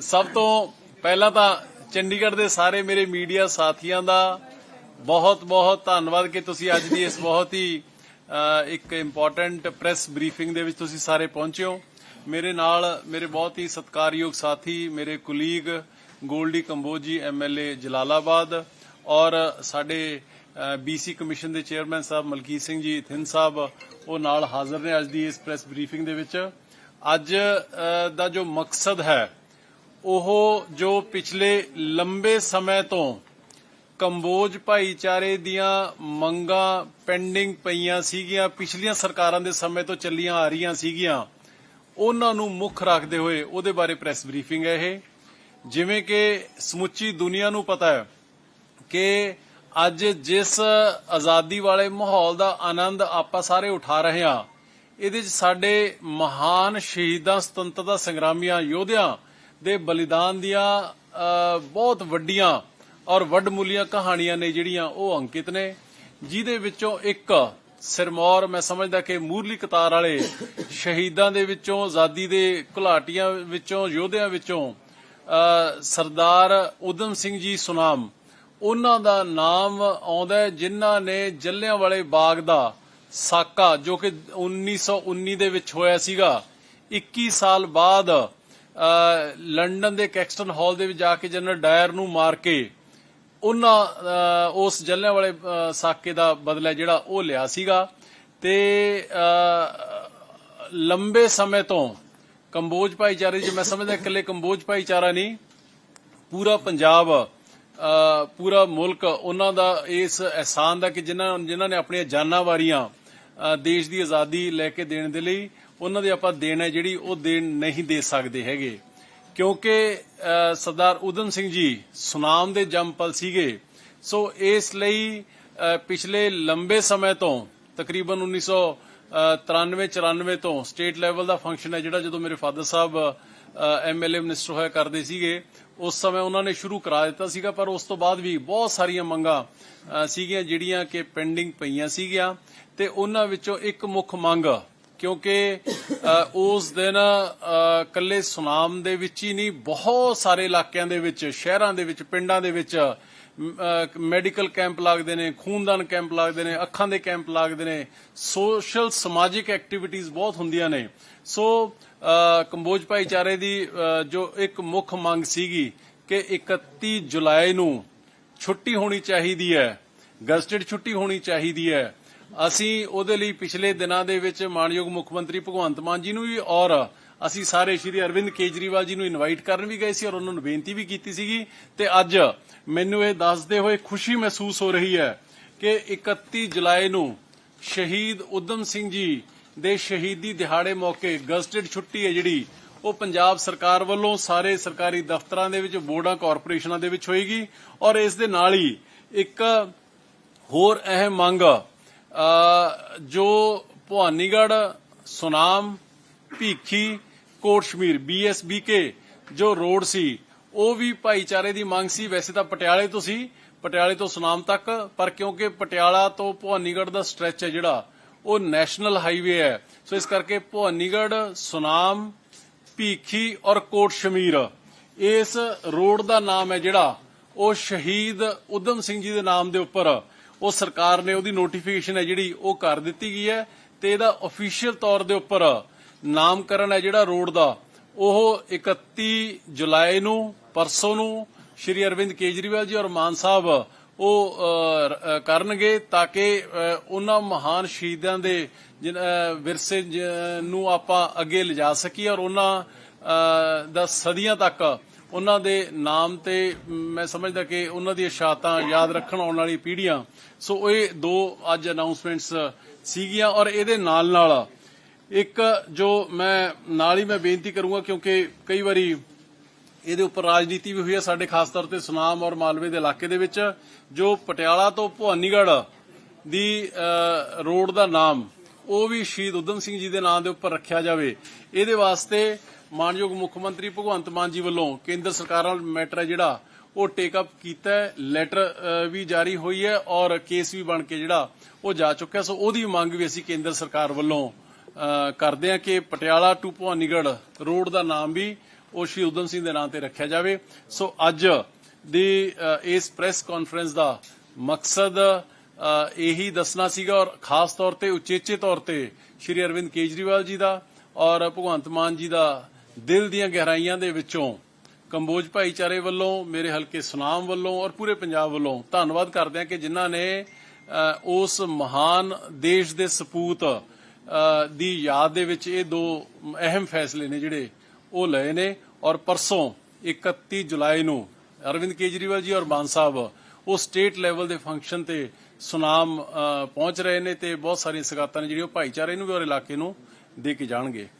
ਸਭ ਤੋਂ ਪਹਿਲਾਂ ਤਾਂ ਚੰਡੀਗੜ੍ਹ ਦੇ ਸਾਰੇ ਮੇਰੇ ਮੀਡੀਆ ਸਾਥੀਆਂ ਦਾ ਬਹੁਤ ਬਹੁਤ ਧੰਨਵਾਦ ਕਿ ਤੁਸੀਂ ਅੱਜ ਦੀ ਇਸ ਬਹੁਤ ਹੀ ਅ, ਇੱਕ ਇੰਪੋਰਟੈਂਟ ਪ੍ਰੈਸ ਬਰੀਫਿੰਗ ਦੇ ਵਿੱਚ ਤੁਸੀਂ ਸਾਰੇ ਪਹੁੰਚੇ ਹੋ। ਮੇਰੇ ਨਾਲ ਮੇਰੇ ਬਹੁਤ ਹੀ ਸਤਿਕਾਰਯੋਗ ਸਾਥੀ ਮੇਰੇ ਕੁਲੀਗ ਗੋਲਡੀ ਕੰਬੋਜੀ ਐਮਐਲਏ ਜਲਾਲਾਬਾਦ ਔਰ ਸਾਡੇ ਬੀਸੀ ਕਮਿਸ਼ਨ ਦੇ ਚੇਅਰਮੈਨ ਸਾਹਿਬ ਮਲਕੀਤ ਸਿੰਘ ਜੀ ਥਿੰਨ ਸਾਹਿਬ ਉਹ ਨਾਲ ਹਾਜ਼ਰ ਨੇ ਅੱਜ ਦੀ ਇਸ ਪ੍ਰੈਸ ਬਰੀਫਿੰਗ ਦੇ ਵਿੱਚ। ਅੱਜ ਦਾ ਜੋ ਮਕਸਦ ਹੈ ਉਹ ਜੋ ਪਿਛਲੇ ਲੰਬੇ ਸਮੇਂ ਤੋਂ ਕੰਬੋਜ ਭਾਈਚਾਰੇ ਦੀਆਂ ਮੰਗਾਂ ਪੈਂਡਿੰਗ ਪਈਆਂ ਸੀਗੀਆਂ, ਪਿਛਲੀਆਂ ਸਰਕਾਰਾਂ ਦੇ ਸਮੇਂ ਤੋਂ ਚੱਲੀਆਂ ਆ ਰਹੀਆਂ ਸੀਗੀਆਂ, ਉਹਨਾਂ ਨੂੰ ਮੁੱਖ ਰੱਖਦੇ ਹੋਏ ਉਹਦੇ ਬਾਰੇ ਪ੍ਰੈਸ ਬਰੀਫਿੰਗ ਹੈ ਇਹ। ਜਿਵੇਂ ਕਿ ਸਮੁੱਚੀ ਦੁਨੀਆ ਨੂੰ ਪਤਾ ਹੈ ਕਿ ਅੱਜ ਜਿਸ ਆਜ਼ਾਦੀ ਵਾਲੇ ਮਾਹੌਲ ਦਾ ਆਨੰਦ ਆਪਾਂ ਸਾਰੇ ਉਠਾ ਰਹੇ ਹਾਂ, ਇਹਦੇ ਚ ਸਾਡੇ ਮਹਾਨ ਸ਼ਹੀਦਾਂ, ਸੁਤੰਤਰਤਾ ਸੰਗਰਾਮੀਆਂ ਯੋਧਿਆਂ ਦੇ ਬਲੀਦਾਨ ਦੀਆਂ ਅ, ਬਹੁਤ ਵੱਡੀਆਂ ਔਰ ਵੱਡਮੁੱਲੀਆਂ ਕਹਾਣੀਆਂ ਨੇ ਜਿਹੜੀਆਂ ਉਹ ਅੰਕਿਤ ਨੇ ਜਿਹਦੇ ਵਿੱਚੋਂ ਇੱਕ ਸਿਰਮੌਰ ਮੈਂ ਸਮਝਦਾ ਕਿ ਮੂਰਲੀ ਕਤਾਰ ਵਾਲੇ ਸ਼ਹੀਦਾਂ ਦੇ ਵਿੱਚੋਂ ਆਜ਼ਾਦੀ ਦੇ ਘੁਲਾਟੀਆਂ ਵਿੱਚੋਂ ਯੋਧਿਆਂ ਵਿੱਚੋਂ ਸਰਦਾਰ ਉਦਮ ਸਿੰਘ ਜੀ ਸੁਨਾਮ ਉਹਨਾਂ ਦਾ ਨਾਮ ਆਉਂਦਾ ਜਿਨ੍ਹਾਂ ਨੇ ਜੱਲਿਆਂ ਵਾਲੇ ਬਾਗ ਦਾ ਸਾਕਾ ਜੋ ਕਿ 1919 ਦੇ ਵਿੱਚ ਹੋਇਆ ਸੀਗਾ। 21 ਸਾਲ ਬਾਅਦ ਲੰਡਨ ਦੇ ਕੈਕਸਟਨ ਹਾਲ ਦੇ ਵਿੱਚ ਜਾ ਕੇ ਜਨਰਲ ਡਾਇਰ ਨੂੰ ਮਾਰ ਕੇ ਉਹਨਾਂ ਉਸ ਜੱਲਿਆਂ ਵਾਲੇ ਸਾਕੇ ਦਾ ਬਦਲਾ ਜਿਹੜਾ ਉਹ ਲਿਆ ਸੀਗਾ। ਤੇ ਲੰਬੇ ਸਮੇਂ ਤੋਂ ਕੰਬੋਜ ਭਾਈਚਾਰੇ ਜੀ ਮੈਂ ਸਮਝਦਾ ਇਕੱਲੇ ਕੰਬੋਜ ਭਾਈਚਾਰਾ ਨਹੀਂ, ਪੂਰਾ ਪੰਜਾਬ ਪੂਰਾ ਮੁਲਕ ਉਹਨਾਂ ਦਾ ਇਸ ਅਹਿਸਾਨ ਦਾ ਕਿ ਜਿਨ੍ਹਾਂ ਜਿਨ੍ਹਾਂ ਨੇ ਆਪਣੀਆਂ ਜਾਨਾਂ ਵਾਰੀਆਂ ਦੇਸ਼ ਦੀ ਆਜ਼ਾਦੀ ਲੈ ਕੇ ਦੇਣ ਦੇ ਲਈ ਉਹਨਾਂ ਦੀ ਆਪਾਂ ਦੇਣ ਹੈ ਜਿਹੜੀ ਉਹ ਦੇਣ ਨਹੀਂ ਦੇ ਸਕਦੇ ਹੈਗੇ। ਕਿਉਂਕਿ ਸਰਦਾਰ ਉਦਮ ਸਿੰਘ ਜੀ ਸੁਨਾਮ ਦੇ ਜੰਮਪਲ ਸੀਗੇ। ਸੋ ਇਸ ਲਈ ਪਿਛਲੇ ਲੰਬੇ ਸਮੇਂ ਤੋਂ, ਤਕਰੀਬਨ 1993 94 ਤੋਂ ਸਟੇਟ ਲੈਵਲ ਦਾ ਫੰਕਸ਼ਨ ਹੈ ਜਿਹੜਾ ਜਦੋਂ ਮੇਰੇ ਫਾਦਰ ਸਾਹਿਬ ਐਮਐਲਏ ਮਿਨਿਸਟਰ ਹੋਇਆ ਕਰਦੇ ਸੀਗੇ, ਉਸ ਸਮੇਂ ਉਹਨਾਂ ਨੇ ਸ਼ੁਰੂ ਕਰਾ ਦਿੱਤਾ ਸੀਗਾ। ਪਰ ਉਸ ਤੋਂ ਬਾਅਦ ਵੀ ਬਹੁਤ ਸਾਰੀਆਂ ਮੰਗਾਂ ਸੀਗੀਆਂ ਜਿਹੜੀਆਂ ਕਿ ਪੈਂਡਿੰਗ ਪਈਆਂ ਸੀਗੀਆਂ ਤੇ ਉਹਨਾਂ ਵਿੱਚੋਂ ਇੱਕ ਮੁੱਖ ਮੰਗ ਕਿਉਂਕਿ ਉਸ ਦਿਨ ਅ, ਕੱਲੇ ਸੁਨਾਮ ਦੇ ਵਿੱਚ ਹੀ ਨਹੀਂ ਬਹੁਤ ਸਾਰੇ ਇਲਾਕਿਆਂ ਦੇ ਵਿੱਚ ਸ਼ਹਿਰਾਂ ਦੇ ਵਿੱਚ ਪਿੰਡਾਂ ਦੇ ਵਿੱਚ ਮੈਡੀਕਲ ਕੈਂਪ ਲੱਗਦੇ ਨੇ ਖੂਨਦਾਨ ਕੈਂਪ ਲੱਗਦੇ ਨੇ ਅੱਖਾਂ ਦੇ ਕੈਂਪ ਲੱਗਦੇ ਨੇ ਸੋਸ਼ਲ ਸਮਾਜਿਕ ਐਕਟੀਵਿਟੀਜ਼ ਬਹੁਤ ਹੁੰਦੀਆਂ ਨੇ। ਸੋ ਕੰਬੋਜ ਭਾਈਚਾਰੇ ਦੀ ਜੋ ਇੱਕ ਮੁੱਖ ਮੰਗ ਸੀਗੀ ਕਿ 31 ਜੁਲਾਈ ਨੂੰ ਛੁੱਟੀ ਹੋਣੀ ਚਾਹੀਦੀ ਹੈ ਗਜ਼ਟਡ ਛੁੱਟੀ ਹੋਣੀ ਚਾਹੀਦੀ ਹੈ ਅਸੀਂ ਉਹਦੇ ਲਈ ਪਿਛਲੇ ਦਿਨਾਂ ਦੇ ਵਿੱਚ ਮਾਨਯੋਗ ਮੁੱਖ ਮੰਤਰੀ ਭਗਵੰਤ ਮਾਨ ਜੀ ਨੂੰ ਵੀ ਔਰ ਅਸੀਂ ਸਾਰੇ ਸ਼੍ਰੀ ਅਰਵਿੰਦ ਕੇਜਰੀਵਾਲ ਜੀ ਨੂੰ ਇਨਵਾਈਟ ਕਰਨ ਵੀ ਗਏ ਸੀ ਔਰ ਉਹਨਾਂ ਨੂੰ ਬੇਨਤੀ ਵੀ ਕੀਤੀ ਸੀਗੀ। ਤੇ ਅੱਜ ਮੈਨੂੰ ਇਹ ਦੱਸਦੇ ਹੋਏ ਖੁਸ਼ੀ ਮਹਿਸੂਸ ਹੋ ਰਹੀ ਹੈ ਕਿ 31 ਜੁਲਾਈ ਨੂੰ ਸ਼ਹੀਦ ਉਦਮ ਸਿੰਘ ਜੀ ਦੇ ਸ਼ਹੀਦੀ ਦਿਹਾੜੇ ਮੌਕੇ ਗਜ਼ਟਡ ਛੁੱਟੀ ਹੈ ਜਿਹੜੀ, ਉਹ ਪੰਜਾਬ ਸਰਕਾਰ ਵੱਲੋਂ ਸਾਰੇ ਸਰਕਾਰੀ ਦਫ਼ਤਰਾਂ ਦੇ ਵਿੱਚ, ਬੋਰਡਾਂ, ਕਾਰਪੋਰੇਸ਼ਨਾਂ ਦੇ ਵਿੱਚ ਹੋਏਗੀ ਔਰ ਇਸ ਦੇ ਨਾਲ ਹੀ ਇੱਕ ਹੋਰ ਅਹਿਮ ਮੰਗ ਜੋ ਭਵਾਨੀਗੜ ਸੁਨਾਮ, ਭੀਖੀ, ਕੋਟਸ਼ਮੀਰ ਬੀਐਸਬੀਕੇ ਜੋ ਰੋਡ ਸੀ, ਉਹ ਵੀ ਭਾਈਚਾਰੇ ਦੀ ਮੰਗ ਸੀ। ਵੈਸੇ ਤਾਂ ਪਟਿਆਲੇ ਤੋਂ ਸੀ, ਪਟਿਆਲੇ ਤੋਂ ਸੁਨਾਮ ਤੱਕ, ਪਰ ਕਿਉਂਕਿ ਪਟਿਆਲਾ ਤੋਂ ਭਵਾਨੀਗੜ ਦਾ ਸਟ੍ਰੈਚ ਹੈ ਜਿਹੜਾ, ਉਹ ਨੈਸ਼ਨਲ ਹਾਈਵੇ ਹੈ। ਸੋ ਇਸ ਕਰਕੇ ਭਵਾਨੀਗੜ ਸੁਨਾਮ, ਭੀਖੀ ਔਰ ਕੋਟ ਸ਼ਮੀਰ ਇਸ ਰੋਡ ਦਾ ਨਾਮ ਹੈ ਜਿਹੜਾ, ਉਹ ਸ਼ਹੀਦ ਉਦਮ ਸਿੰਘ ਜੀ ਦੇ ਨਾਮ ਦੇ ਉੱਪਰ ਉਹ ਸਰਕਾਰ ਨੇ ਉਹਦੀ ਨੋਟੀਫਿਕੇਸ਼ਨ ਹੈ ਜਿਹੜੀ ਉਹ ਕਰ ਦਿੱਤੀ ਗਈ ਹੈ ਤੇ ਇਹਦਾ ਅਫੀਸ਼ੀਅਲ ਤੌਰ ਦੇ ਉੱਪਰ ਨਾਮਕਰਨ ਹੈ ਜਿਹੜਾ ਰੋਡ ਦਾ ਉਹ 31 ਜੁਲਾਈ ਨੂੰ ਪਰਸੋਂ ਨੂੰ ਸ਼੍ਰੀ ਅਰਵਿੰਦ ਕੇਜਰੀਵਾਲ ਜੀ ਔਰ ਮਾਨ ਸਾਹਿਬ ਉਹ ਕਰਨਗੇ ਤਾਂ ਕਿ ਅ, ਉਹਨਾਂ ਮਹਾਨ ਸ਼ਹੀਦਾਂ ਦੇ ਵਿਰਸੇ ਨੂੰ ਆਪਾਂ ਅੱਗੇ ਲਿਜਾ ਸਕੀਏ ਔਰ ਉਹਨਾਂ ਦਾ ਸਦੀਆਂ ਤੱਕ ਉਹਨਾਂ ਦੇ ਨਾਮ ਤੇ ਮੈਂ ਸਮਝਦਾ ਕਿ ਉਹਨਾਂ ਦੀਆਂ ਸ਼ਹਾਦਤਾਂ ਯਾਦ ਰੱਖਣ ਆਉਣ ਵਾਲੀ ਪੀੜ੍ਹੀਆਂ। ਸੋ ਇਹ ਦੋ ਅੱਜ ਅਨਾਉਂਸਮੈਂਟਸ ਸੀਗੀਆਂ ਔਰ ਇਹਦੇ ਨਾਲ ਨਾਲ ਇੱਕ ਜੋ ਮੈਂ ਨਾਲ ਹੀ ਮੈਂ ਬੇਨਤੀ ਕਰੂੰਗਾ ਕਿਉਂਕਿ ਕਈ ਵਾਰੀ ਇਹਦੇ ਉੱਪਰ ਰਾਜਨੀਤੀ ਵੀ ਹੋਈ ਹੈ ਸਾਡੇ ਖਾਸ ਤੌਰ ਤੇ ਸੁਨਾਮ ਔਰ ਮਾਲਵੇ ਦੇ ਇਲਾਕੇ ਦੇ ਵਿੱਚ, ਜੋ ਪਟਿਆਲਾ ਤੋਂ ਭਵਾਨੀਗੜ੍ਹ ਦੀ ਰੋਡ ਦਾ ਨਾਮ, ਉਹ ਵੀ ਸ਼ਹੀਦ ਉਦਮ ਸਿੰਘ ਜੀ ਦੇ ਨਾਮ ਦੇ ਉੱਪਰ ਰੱਖਿਆ ਜਾਵੇ। ਇਹਦੇ ਵਾਸਤੇ ਮਾਨਯੋਗ ਮੁੱਖ ਮੰਤਰੀ ਭਗਵੰਤ ਮਾਨ ਜੀ ਵੱਲੋਂ ਕੇਂਦਰ ਸਰਕਾਰ ਨਾਲ ਮੈਟਰ ਹੈ ਜਿਹੜਾ, ਉਹ ਟੇਕ ਅਪ ਕੀਤਾ ਲੈਟਰ ਵੀ ਜਾਰੀ ਹੋਈ ਹੈ ਔਰ ਕੇਸ ਵੀ ਬਣ ਕੇ ਜਿਹੜਾ, ਉਹ ਜਾ ਚੁੱਕਿਆ। ਸੋ ਉਹਦੀ ਮੰਗ ਵੀ ਅਸੀਂ ਕੇਂਦਰ ਸਰਕਾਰ ਵੱਲੋਂ ਕਰਦੇ ਹਾਂ ਕਿ ਪਟਿਆਲਾ ਟੂ ਭਵਾਨੀਗੜ੍ਹ ਰੋਡ ਦਾ ਨਾਮ ਵੀ ਉਹ ਸ਼੍ਰੀ ਉਦਮ ਸਿੰਘ ਦੇ ਨਾਂ ਤੇ ਰੱਖਿਆ ਜਾਵੇ। ਸੋ ਅੱਜ ਦੀ ਇਸ ਪ੍ਰੈਸ ਕਾਨਫਰੰਸ ਦਾ ਮਕਸਦ ਇਹੀ ਦੱਸਣਾ ਸੀਗਾ ਔਰ ਖਾਸ ਤੌਰ ਤੇ ਉਚੇਚੇ ਤੌਰ ਤੇ ਸ਼੍ਰੀ ਅਰਵਿੰਦ ਕੇਜਰੀਵਾਲ ਜੀ ਦਾ ਔਰ ਭਗਵੰਤ ਮਾਨ ਜੀ ਦਾ ਦਿਲ ਦੀਆਂ ਗਹਿਰਾਈਆਂ ਦੇ ਵਿੱਚੋਂ ਕੰਬੋਜ ਭਾਈਚਾਰੇ ਵੱਲੋਂ, ਮੇਰੇ ਹਲਕੇ ਸੁਨਾਮ ਵੱਲੋਂ ਔਰ ਪੂਰੇ ਪੰਜਾਬ ਵੱਲੋਂ ਧੰਨਵਾਦ ਕਰਦੇ ਹਾਂ ਕਿ ਜਿਨ੍ਹਾਂ ਨੇ ਉਸ ਮਹਾਨ ਦੇਸ਼ ਦੇ ਸਪੂਤ ਦੀ ਯਾਦ ਦੇ ਵਿੱਚ ਇਹ ਦੋ ਅਹਿਮ ਫੈਸਲੇ ਨੇ ਜਿਹੜੇ ਉਹ ਲਏ ਨੇ ਔਰ ਪਰਸੋਂ 31 ਜੁਲਾਈ ਨੂੰ ਅਰਵਿੰਦ ਕੇਜਰੀਵਾਲ ਜੀ ਔਰ ਮਾਨ ਸਾਹਿਬ ਉਹ ਸਟੇਟ ਲੈਵਲ ਦੇ ਫੰਕਸ਼ਨ ਤੇ ਸੁਨਾਮ ਪਹੁੰਚ ਰਹੇ ਨੇ ਤੇ ਬਹੁਤ ਸਾਰੀਆਂ ਸਗਾਤਾਂ ਨੇ ਜਿਹੜੀਆਂ ਉਹ ਭਾਈਚਾਰੇ ਨੂੰ ਵੀ ਔਰ ਇਲਾਕੇ ਨੂੰ ਦੇ ਕੇ ਜਾਣਗੇ।